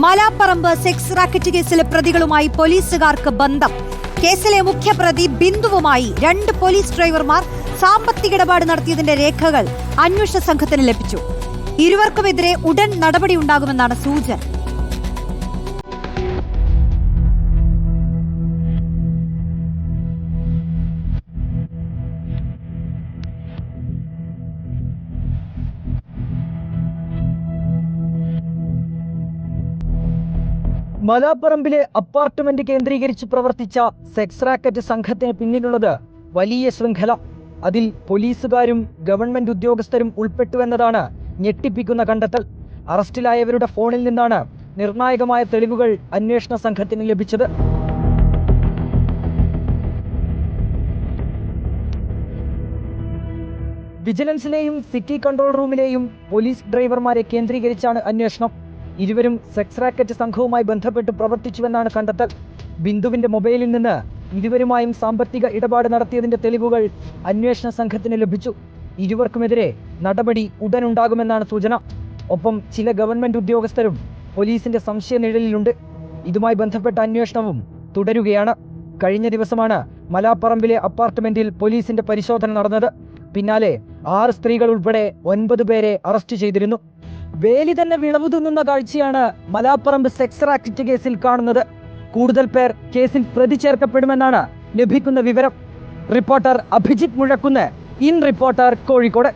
Malaparamba sex racket കേസിലെ പ്രതികളുമായി പോലീസുകാർക്ക് ബന്ധം. കേസിലെ മുഖ്യപ്രതി ബിന്ദുവുമായി രണ്ട് പോലീസ് ഡ്രൈവർമാർ സാമ്പത്തിക ഇടപാട് നടത്തിയതിന്റെ രേഖകൾ അന്വേഷണ സംഘത്തിന് ലഭിച്ചു. ഇരുവർക്കുമെതിരെ ഉടൻ നടപടിയുണ്ടാകുമെന്നാണ് സൂചന. മലാപ്പറമ്പിലെ അപ്പാർട്ട്മെന്റ് കേന്ദ്രീകരിച്ച് പ്രവർത്തിച്ച സെക്സ് റാക്കറ്റ് സംഘത്തിന് പിന്നിലുള്ളത് വലിയ ശൃംഖല. അതിൽ പോലീസുകാരും ഗവൺമെന്റ് ഉദ്യോഗസ്ഥരും ഉൾപ്പെട്ടുവെന്നതാണ് ഞെട്ടിപ്പിക്കുന്ന കണ്ടെത്തൽ. അറസ്റ്റിലായവരുടെ ഫോണിൽ നിന്നാണ് നിർണായകമായ തെളിവുകൾ അന്വേഷണ സംഘത്തിന് ലഭിച്ചത്. വിജിലൻസിലെയും സിറ്റി കൺട്രോൾ റൂമിലെയും പോലീസ് ഡ്രൈവർമാരെ കേന്ദ്രീകരിച്ചാണ് അന്വേഷണം. ഇരുവരും സെക്സ് റാക്കറ്റ് സംഘവുമായി ബന്ധപ്പെട്ട് പ്രവർത്തിച്ചുവെന്നാണ് കണ്ടെത്തൽ. ബിന്ദുവിന്റെ മൊബൈലിൽ നിന്ന് ഇരുവരുമായും സാമ്പത്തിക ഇടപാട് നടത്തിയതിന്റെ തെളിവുകൾ അന്വേഷണ സംഘത്തിന് ലഭിച്ചു. ഇരുവർക്കുമെതിരെ നടപടി ഉടനുണ്ടാകുമെന്നാണ് സൂചന. ഒപ്പം ചില ഗവൺമെന്റ് ഉദ്യോഗസ്ഥരും പോലീസിന്റെ സംശയ നിഴലിലുണ്ട്. ഇതുമായി ബന്ധപ്പെട്ട അന്വേഷണവും തുടരുകയാണ്. കഴിഞ്ഞ ദിവസമാണ് മലാപ്പറമ്പിലെ അപ്പാർട്ട്മെന്റിൽ പോലീസിന്റെ പരിശോധന നടന്നത്. പിന്നാലെ ആറ് സ്ത്രീകൾ ഉൾപ്പെടെ ഒൻപത് പേരെ അറസ്റ്റ് ചെയ്തിരുന്നു. വേലി തന്നെ വിളവ് തിന്നുന്ന കാഴ്ചയാണ് മലാപ്പറമ്പ് സെക്സ് റാക്കറ്റ് കേസിൽ കാണുന്നത്. കൂടുതൽ പേർ കേസിൽ പ്രതി ചേർക്കപ്പെടുമെന്നാണ് ലഭിക്കുന്ന വിവരം. Reporter Abhijith Muzhakkunnu. In reporter Kozhikode.